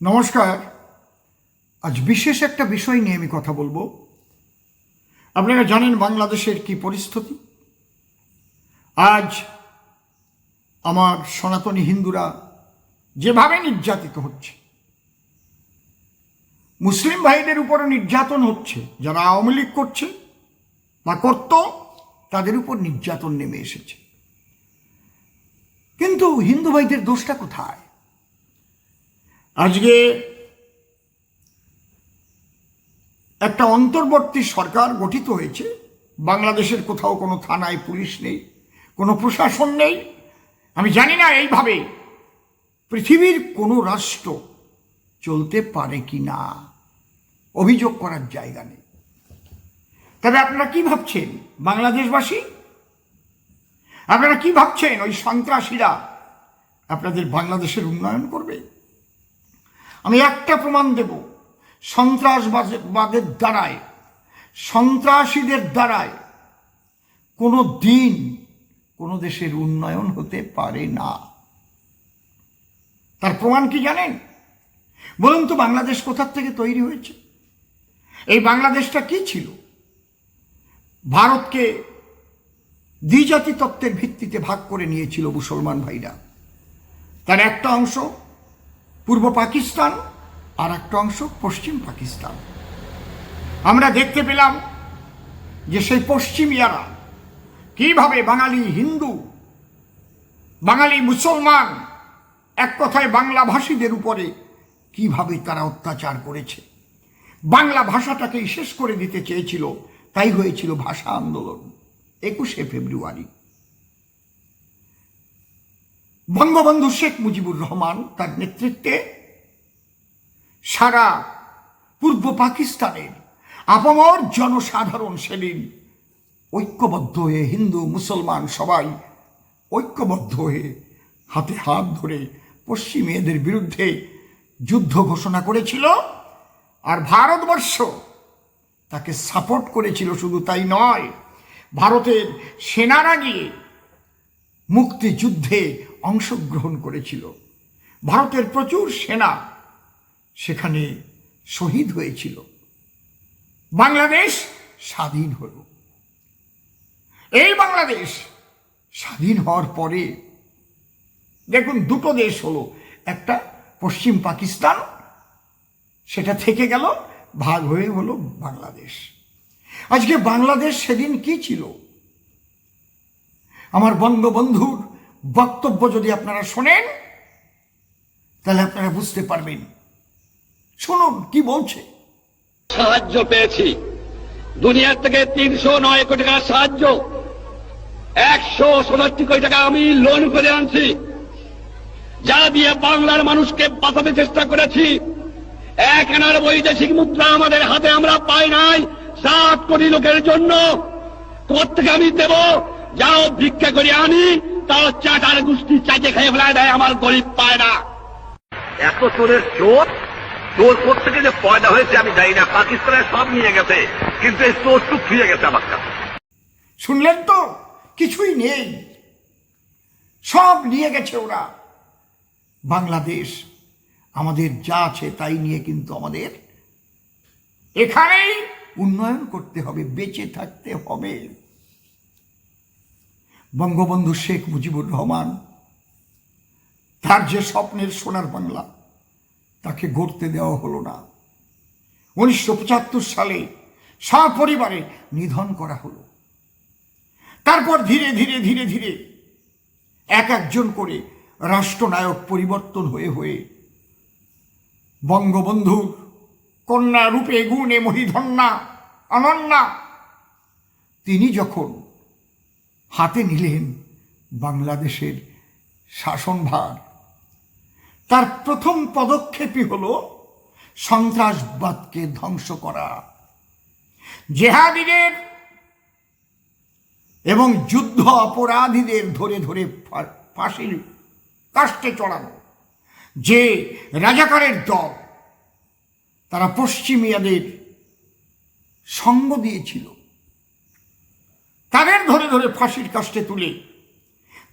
নমস্কার। আজ বিশেষ একটা বিষয় নিয়ে আমি কথা বলব। আপনারা জানেন বাংলাদেশের কি পরিস্থিতি? আজ আমার সনাতনী হিন্দুরা যেভাবে নির্যাতিত হচ্ছে, মুসলিম ভাইদের উপরে নির্যাতন হচ্ছে, যারা আওয়ামী লীগ করছে বা করত, তাদের উপর নির্যাতন নেমে এসেছে। কিন্তু হিন্দু ভাইদের দোষটা কোথায়? আজকে একটা অন্তর্বর্তী সরকার গঠিত হয়েছে। বাংলাদেশের কোথাও কোনো থানায় পুলিশ নেই, কোনো প্রশাসন নেই। আমি জানি না এইভাবে পৃথিবীর কোনো রাষ্ট্র চলতে পারে কি না। অভিযোগ করার জায়গা নেই। তবে আপনারা কি ভাবছেন, বাংলাদেশবাসী? আপনারা কি ভাবছেন, ওই সন্ত্রাসীরা আপনাদের বাংলাদেশের উন্নয়ন করবে? আমি একটা প্রমাণ দেব। সন্ত্রাসবাদের দ্বারায়, সন্ত্রাসীদের দ্বারায় কোনো দিন কোনো দেশের উন্নয়ন হতে পারে না। তার প্রমাণ কি জানেন? বলুন তো বাংলাদেশ কোথার থেকে তৈরি হয়েছে? এই বাংলাদেশটা কি ছিল? ভারতকে দ্বিজাতি তত্ত্বের ভিত্তিতে ভাগ করে নিয়েছিল মুসলমান ভাইরা। তার একটা অংশ পূর্ব পাকিস্তান আর একটা অংশ পশ্চিম পাকিস্তান। আমরা দেখতে পেলাম যে সেই পশ্চিমিয়ারা কীভাবে বাঙালি হিন্দু, বাঙালি মুসলমান এক কথায় বাংলা ভাষীদের উপরে কীভাবে তারা অত্যাচার করেছে। বাংলা ভাষাটাকেই শেষ করে দিতে চেয়েছিল, তাই হয়েছিল ভাষা আন্দোলন, একুশে ফেব্রুয়ারি। বঙ্গবন্ধু শেখ মুজিবুর রহমান তার নেতৃত্বে সারা পূর্ব পাকিস্তানের আপামর জনসাধারণ সেদিন ঐক্যবদ্ধ হয়ে হিন্দু, মুসলমান সবাই ঐক্যবদ্ধ হয়ে হাতে হাত ধরে পশ্চিমীয়দের বিরুদ্ধে যুদ্ধ ঘোষণা করেছিল আর ভারতবর্ষ তাকে সাপোর্ট করেছিল। শুধু তাই নয়, ভারতের সেনারা গিয়ে মুক্তিযুদ্ধে অংশগ্রহণ করেছিল। ভারতের প্রচুর সেনা সেখানে শহীদ হয়েছিল। বাংলাদেশ স্বাধীন হল। এই বাংলাদেশ স্বাধীন হওয়ার পরে দেখুন, দুটো দেশ হলো। একটা পশ্চিম পাকিস্তান, সেটা থেকে গেল, ভাগ হয়ে হলো বাংলাদেশ। আজকে বাংলাদেশ সেদিন কি ছিল? আমার বঙ্গবন্ধুর বক্তব্য যদি আপনারা শোনেন, তাহলে আপনারা বুঝতে পারবেন। শুনুন, কি বলছে? সাহায্য পেয়েছি। দুনিয়ার থেকে তিনশো নয় কোটি টাকার সাহায্য। একশো ষোলোটি কোটি টাকা আমি লোন করে আনছি। যা দিয়ে বাংলার মানুষকে বাঁচাতে চেষ্টা করেছি। এক আনার বৈদেশিক মুদ্রা আমাদের হাতে আমরা পাই নাই। সাত কোটি লোকের জন্য। থেকে আমি দেব? যাও ভিক্ষা করে আনি তাও চাটার গোষ্ঠী চাইতে খেয়ে ফেলায় দেয় আমার গরিব পায় না। এত চোরের চোর? চোর থেকে যে পয়দা হয়েছে আমি জানি না পাকিস্তানের সব নিয়ে গেছে কিন্তু এই চোর টুক ফিরে গেছে আমার কাছে। শুনলেন তো? কিছুই নেই। সব নিয়ে গেছে ওরা। বাংলাদেশ আমাদের যা আছে তাই নিয়ে কিন্তু আমাদের এখানেই উন্নয়ন করতে হবে বেঁচে থাকতে হবে। বঙ্গবন্ধু শেখ মুজিবুর রহমান, তার যে স্বপ্নের সোনার বাংলা, তাকে গড়তে দেওয়া হলো না। উনিশশো পঁচাত্তর সালে সপরিবারে নিধন করা হলো। তারপর ধীরে ধীরে ধীরে ধীরে এক একজন করে রাষ্ট্রনায়ক পরিবর্তন হয়ে হয়ে বঙ্গবন্ধুর কন্যা রূপে গুণে মহিধন্যা, অনন্যা, তিনি যখন হাতে নিলেন বাংলাদেশের শাসনভার তার প্রথম পদক্ষেপই হল সন্ত্রাসবাদকে ধ্বংস করা। জেহাদিদের এবং যুদ্ধ অপরাধীদের ধরে ধরে ফাঁসির কাষ্টে চড়ানো। যে রাজাকারের দল, তারা পশ্চিমিয়াদের সঙ্গ দিয়েছিল। তাদের ধরে ধরে ফাঁসির কাষ্টে তুলে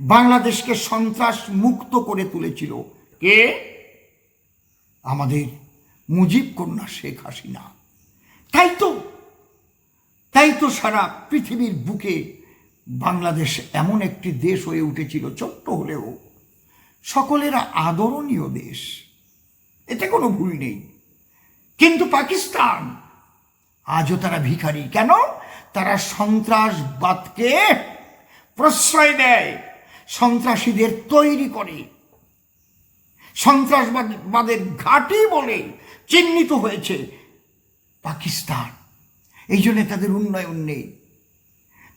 বাংলাদেশকে সন্ত্রাস মুক্ত করে তুলেছিল কে? আমাদের মুজিব কন্যা শেখ হাসিনা। তাই তো তাই তো সারা পৃথিবীর বুকে বাংলাদেশ এমন একটি দেশ হয়ে উঠেছিল ছোট্ট হলেও সকলের আদরণীয় দেশ। এতে কোনো ভুল নেই। কিন্তু পাকিস্তান, আজও তারা ভিখারি। কেন? তারা সন্ত্রাসবাদকে প্রশ্রয় দেয়, সন্ত্রাসীদের তৈরি করে। সন্ত্রাসবাদের ঘাঁটি বলে চিহ্নিত হয়েছে পাকিস্তান। এই জন্যে তাদের উন্নয়ন নেই।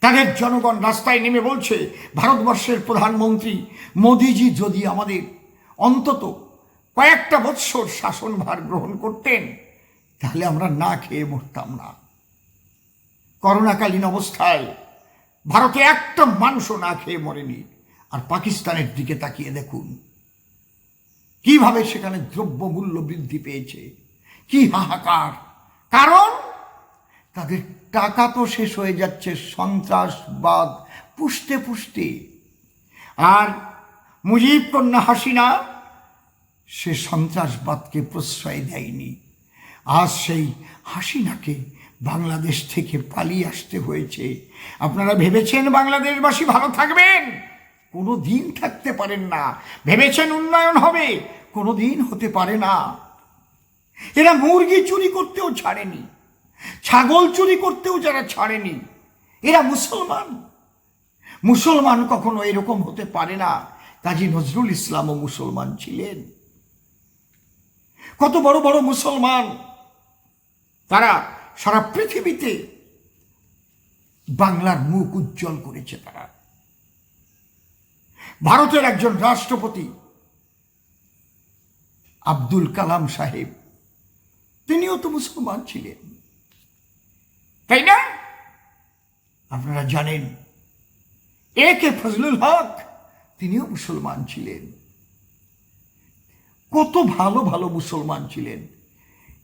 তাদের জনগণ রাস্তায় নেমে বলছে, ভারতবর্ষের প্রধানমন্ত্রী মোদিজি যদি আমাদের অন্তত কয়েকটা বৎসর শাসনভার গ্রহণ করতেন, তাহলে আমরা না খেয়ে মরতাম না। করোনাকালীন অবস্থায় ভারতে একটা মানুষও না খেয়ে মরেনি। আর পাকিস্তানের দিকে তাকিয়ে দেখুন, কীভাবে সেখানে দ্রব্যমূল্য বৃদ্ধি পেয়েছে, কি হাহাকার। কারণ তাদের টাকা তো শেষ হয়ে যাচ্ছে সন্ত্রাসবাদ পুষতে পুষতে। আর মুজিব কন্যা হাসিনা সে সন্ত্রাসবাদকে প্রশ্রয় দেয়নি। আজ সেই হাসিনাকে বাংলাদেশ থেকে পালিয়ে আসতে হয়েছে। আপনারা ভেবেছেন বাংলাদেশবাসী ভালো থাকবেন? কোনো দিন থাকতে পারেন না। ভেবেছেন উন্নয়ন হবে? কোনো দিন হতে পারে না। এরা মুরগি চুরি করতেও ছাড়েনি। ছাগল চুরি করতেও যারা ছাড়েনি, এরা মুসলমান। মুসলমান কখনো এরকম হতে পারে না। কাজী নজরুল ইসলামও মুসলমান ছিলেন। কত বড় বড় মুসলমান। তারা সারা পৃথিবীতে বাংলার মুখ উজ্জ্বল করেছে তারা। ভারতের একজন রাষ্ট্রপতি আব্দুল কালাম সাহেব, তিনিও তো মুসলমান ছিলেন। তাই না? আপনারা জানেন, এ কে ফজলুল হক, তিনিও মুসলমান ছিলেন। কত ভালো ভালো মুসলমান ছিলেন।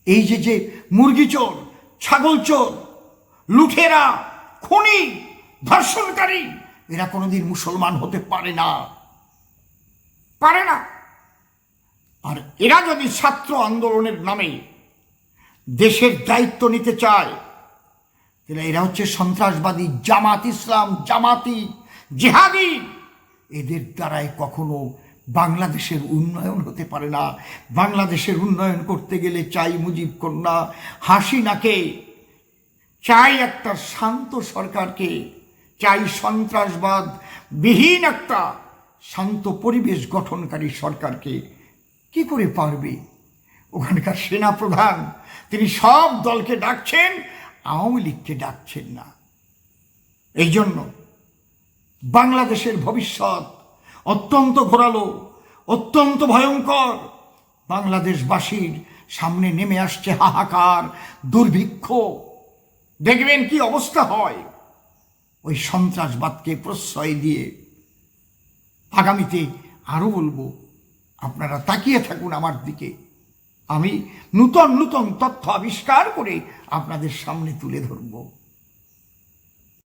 এই যে যে মুরগি চোর ছাগল চোর, লুঠেরা, খুনি, ধর্ষণকারী, এরা কোনোদিন মুসলমান হতে পারে না। পারে না। আর এরা যদি ছাত্র আন্দোলনের নামে দেশের দায়িত্ব নিতে চায়, তাহলে এরা হচ্ছে সন্ত্রাসবাদী, জামাত ইসলাম, জামাতি, জেহাদি। এদের দ্বারাই কখনো বাংলাদেশের উন্নয়ন হতে পারে না। বাংলাদেশের উন্নয়ন করতে গেলে চাই মুজিব কন্যা। হাসিনাকে চাই একটা শান্ত সরকারকে। চাই সন্ত্রাসবাদ বিহীন একটা শান্ত পরিবেশ গঠনকারী সরকারকে। কি করে পারবে? ওখানকার সেনাপ্রধান, তিনি সব দলকে ডাকছেন, আওয়ামী লীগকে ডাকছেন না। এই জন্য বাংলাদেশের ভবিষ্যৎ অত্যন্ত ঘোরালো, অত্যন্ত ভয়ঙ্কর। বাংলাদেশবাসীর সামনে নেমে আসছে হাহাকার, দুর্ভিক্ষ। দেখবেন কি অবস্থা হয়? ওই সন্ত্রাসবাদকে প্রশ্রয় দিয়ে আগামীতে আরও বলব, আপনারা তাকিয়ে থাকুন আমার দিকে। আমি নূতন নূতন তথ্য আবিষ্কার করে আপনাদের সামনে তুলে ধরবো।